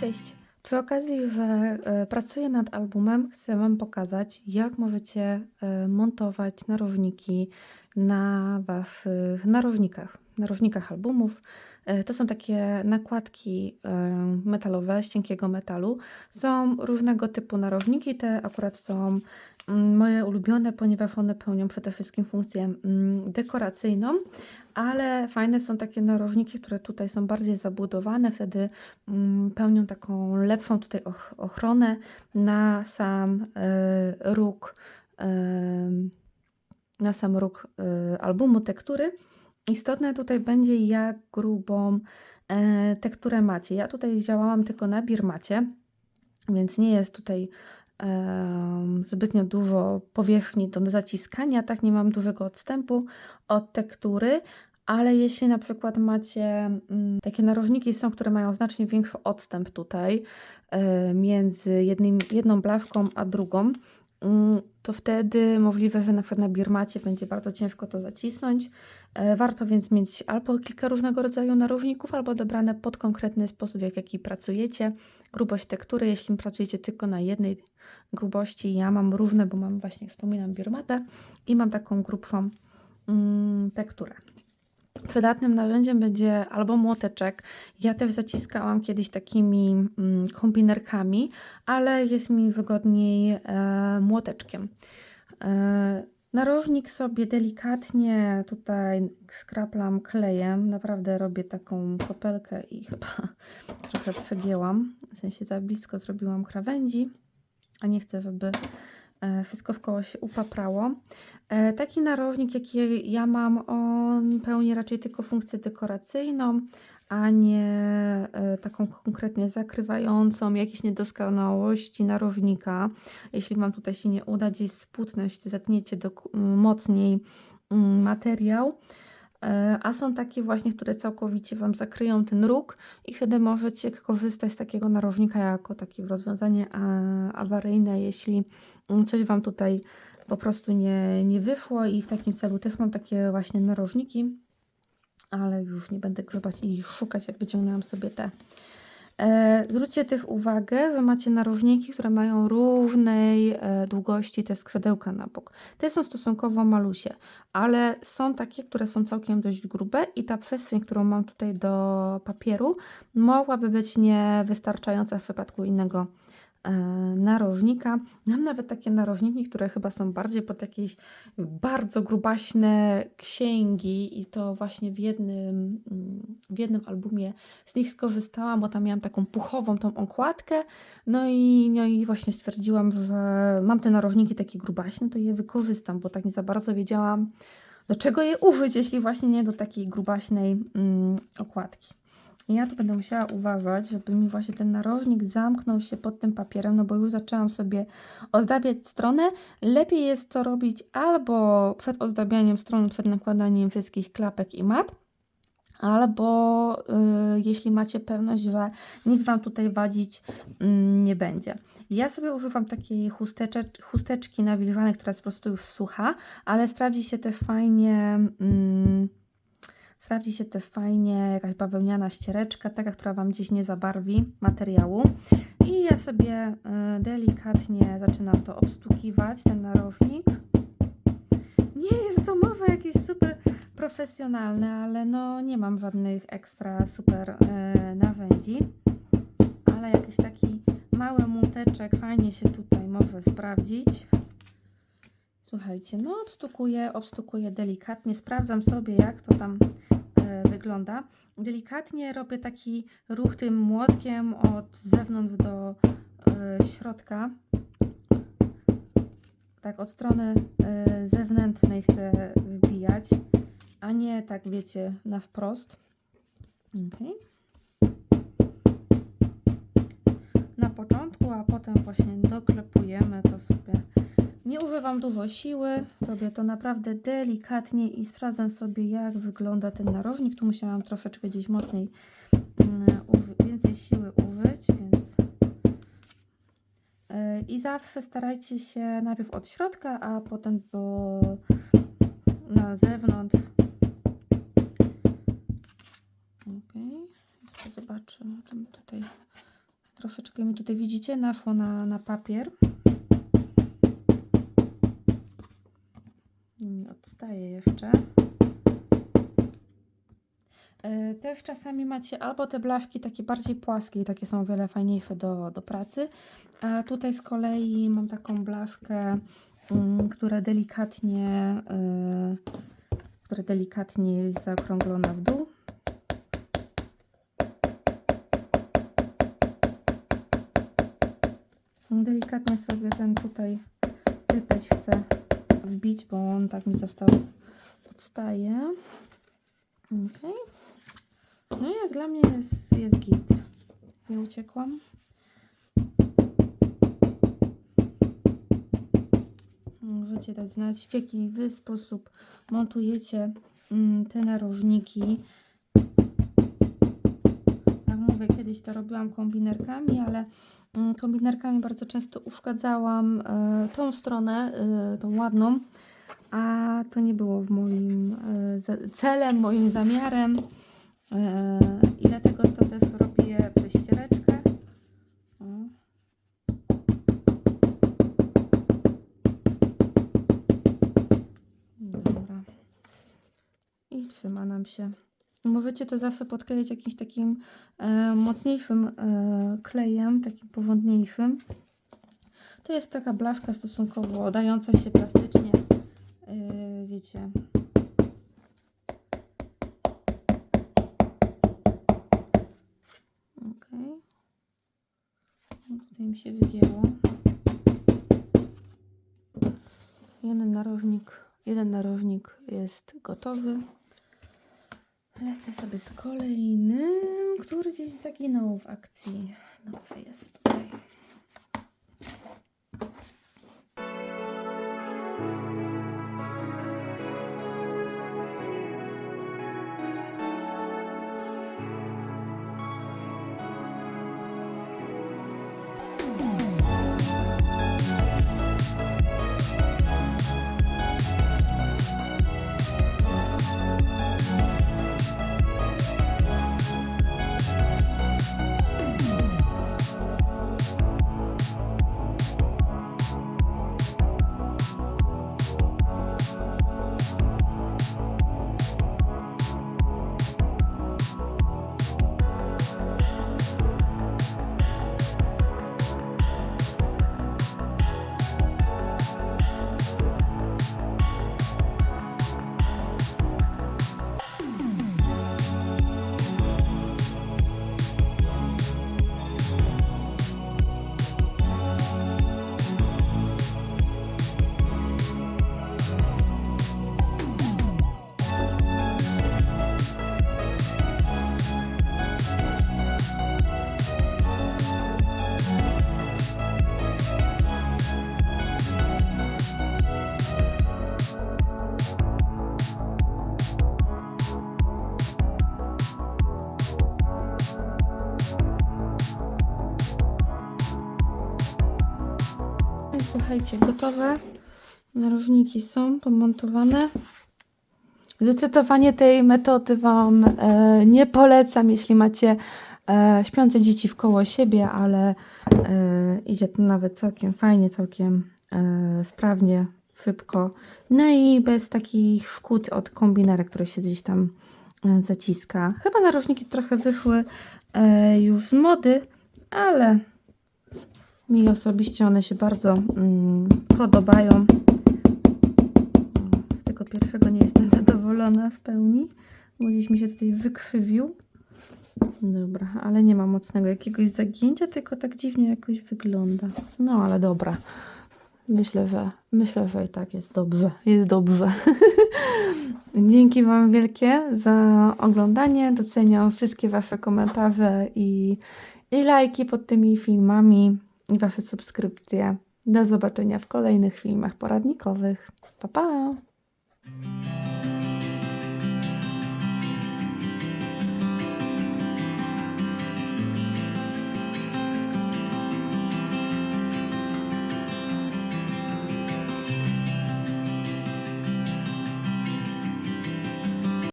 Cześć. Przy okazji, że e, pracuję nad albumem, chcę Wam pokazać, jak możecie e, montować narożniki na Waszych narożnikach, narożnikach albumów. E, To są takie nakładki e, metalowe z cienkiego metalu. Są różnego typu narożniki, te akurat są mm, moje ulubione, ponieważ one pełnią przede wszystkim funkcję mm, dekoracyjną, ale fajne są takie narożniki, które tutaj są bardziej zabudowane, wtedy mm, pełnią taką lepszą tutaj och- ochronę na sam e, róg, na sam róg albumu tektury. Istotne tutaj będzie, jak grubą e, tekturę macie. Ja tutaj działałam tylko na birmacie, więc nie jest tutaj em, zbytnio dużo powierzchni do zaciskania, tak nie mam dużego odstępu od tektury, ale jeśli na przykład macie mm, takie narożniki są, które mają znacznie większy odstęp tutaj e, między jednym, jedną blaszką a drugą, mm, to wtedy możliwe, że na przykład na birmacie będzie bardzo ciężko to zacisnąć. E, Warto więc mieć albo kilka różnego rodzaju narożników, albo dobrane pod konkretny sposób, jak jaki pracujecie. Grubość tektury, jeśli pracujecie tylko na jednej grubości, ja mam różne, bo mam właśnie, wspominam, birmatę i mam taką grubszą mm, tekturę. Przydatnym narzędziem będzie albo młoteczek. Ja też zaciskałam kiedyś takimi mm, kombinerkami, ale jest mi wygodniej e, młoteczkiem. E, narożnik sobie delikatnie tutaj skraplam klejem. Naprawdę robię taką kopelkę i chyba trochę przegięłam. W sensie za blisko zrobiłam krawędzi, a nie chcę, żeby wszystko w koło się upaprało. E, Taki narożnik, jaki ja mam, on pełni raczej tylko funkcję dekoracyjną, a nie e, taką konkretnie zakrywającą jakieś niedoskonałości narożnika. Jeśli Wam tutaj się nie uda gdzieś sputnąć, zetniecie do, mocniej mm, materiał. E, A są takie właśnie, które całkowicie Wam zakryją ten róg i wtedy możecie korzystać z takiego narożnika jako takie rozwiązanie a- awaryjne, jeśli coś Wam tutaj po prostu nie, nie wyszło i w takim celu też mam takie właśnie narożniki, ale już nie będę grzebać i szukać, jak wyciągnęłam sobie te. E, zwróćcie też uwagę, że macie narożniki, które mają różnej e, długości te skrzydełka na bok. Te są stosunkowo malusie, ale są takie, które są całkiem dość grube i ta przestrzeń, którą mam tutaj do papieru, mogłaby być niewystarczająca w przypadku innego narożnika. Mam nawet takie narożniki, które chyba są bardziej pod jakieś bardzo grubaśne księgi i to właśnie w jednym, w jednym albumie z nich skorzystałam, bo tam miałam taką puchową tą okładkę, no i, no i właśnie stwierdziłam, że mam te narożniki takie grubaśne, to je wykorzystam, bo tak nie za bardzo wiedziałam, do czego je użyć, jeśli właśnie nie do takiej grubaśnej mm, okładki. I ja tu będę musiała uważać, żeby mi właśnie ten narożnik zamknął się pod tym papierem, no bo już zaczęłam sobie ozdabiać stronę. Lepiej jest to robić albo przed ozdabianiem strony, przed nakładaniem wszystkich klapek i mat, albo y, jeśli macie pewność, że nic Wam tutaj wadzić mm, nie będzie. Ja sobie używam takiej chustecze, chusteczki nawilżanej, która jest po prostu już sucha, ale sprawdzi się też fajnie... Mm, Sprawdzi się też fajnie jakaś bawełniana ściereczka, taka, która Wam gdzieś nie zabarwi materiału. I ja sobie y, delikatnie zaczynam to obstukiwać, ten narożnik. Nie jest to może jakieś super profesjonalne, ale no nie mam żadnych ekstra super y, narzędzi. Ale jakiś taki mały młoteczek fajnie się tutaj może sprawdzić. Słuchajcie, no obstukuję, obstukuję delikatnie, sprawdzam sobie jak to tam wygląda. Delikatnie robię taki ruch tym młotkiem od zewnątrz do e, środka. Tak od strony e, zewnętrznej chcę wbijać, a nie tak wiecie na wprost. Okay. Na początku, a potem właśnie doklepujemy to sobie nie używam dużo siły, robię to naprawdę delikatnie i sprawdzam sobie, jak wygląda ten narożnik. Tu musiałam troszeczkę gdzieś mocniej, mm, więcej siły użyć, więc. Yy, I zawsze starajcie się najpierw od środka, a potem do, na zewnątrz. Ok, zobaczymy, czym tutaj Troszeczkę mi tutaj widzicie, naszło na, na papier. Nie odstaje jeszcze. E, Też czasami macie albo te blaszki takie bardziej płaskie i takie są o wiele fajniejsze do, do pracy, a tutaj z kolei mam taką blaszkę, mm, która delikatnie, y, która delikatnie jest zaokrąglona w dół. Delikatnie sobie ten tutaj typeć chcę wbić, bo on tak mi został odstaje. Okej. No jak dla mnie jest, jest git. Nie uciekłam. Możecie dać znać, w jaki wy sposób montujecie mm, te narożniki. Kiedyś to robiłam kombinerkami, ale mm, kombinerkami bardzo często uszkadzałam e, tą stronę, e, tą ładną, a to nie było w moim e, celem, moim zamiarem. I dlatego to też robię przez ściereczkę. Dobra. I trzyma nam się. Możecie to zawsze podkleić jakimś takim e, mocniejszym e, klejem, takim porządniejszym. To jest taka blaszka stosunkowo dająca się plastycznie, e, wiecie, Tutaj mi się wygięło. Jeden narożnik, jeden narożnik jest gotowy. Lecę sobie z kolejnym, który gdzieś zaginął w akcji. Dobrze jest tutaj. Słuchajcie, gotowe. Narożniki są pomontowane. Zdecydowanie tej metody Wam e, nie polecam, jeśli macie e, śpiące dzieci w koło siebie, ale e, idzie to nawet całkiem fajnie, całkiem e, sprawnie, szybko. No i bez takich szkód od kombinerek, które się gdzieś tam e, zaciska. Chyba narożniki trochę wyszły e, już z mody, ale mi osobiście one się bardzo mm, podobają. Z tego pierwszego nie jestem zadowolona w pełni, bo gdzieś mi się tutaj wykrzywił. Dobra, ale nie ma mocnego jakiegoś zagięcia, tylko tak dziwnie jakoś wygląda. No ale dobra. Myślę, że myślę, że i tak jest dobrze. Jest dobrze. Dzięki Wam wielkie za oglądanie. Doceniam wszystkie Wasze komentarze i, i lajki pod tymi filmami i Wasze subskrypcje. Do zobaczenia w kolejnych filmach poradnikowych. Pa, pa!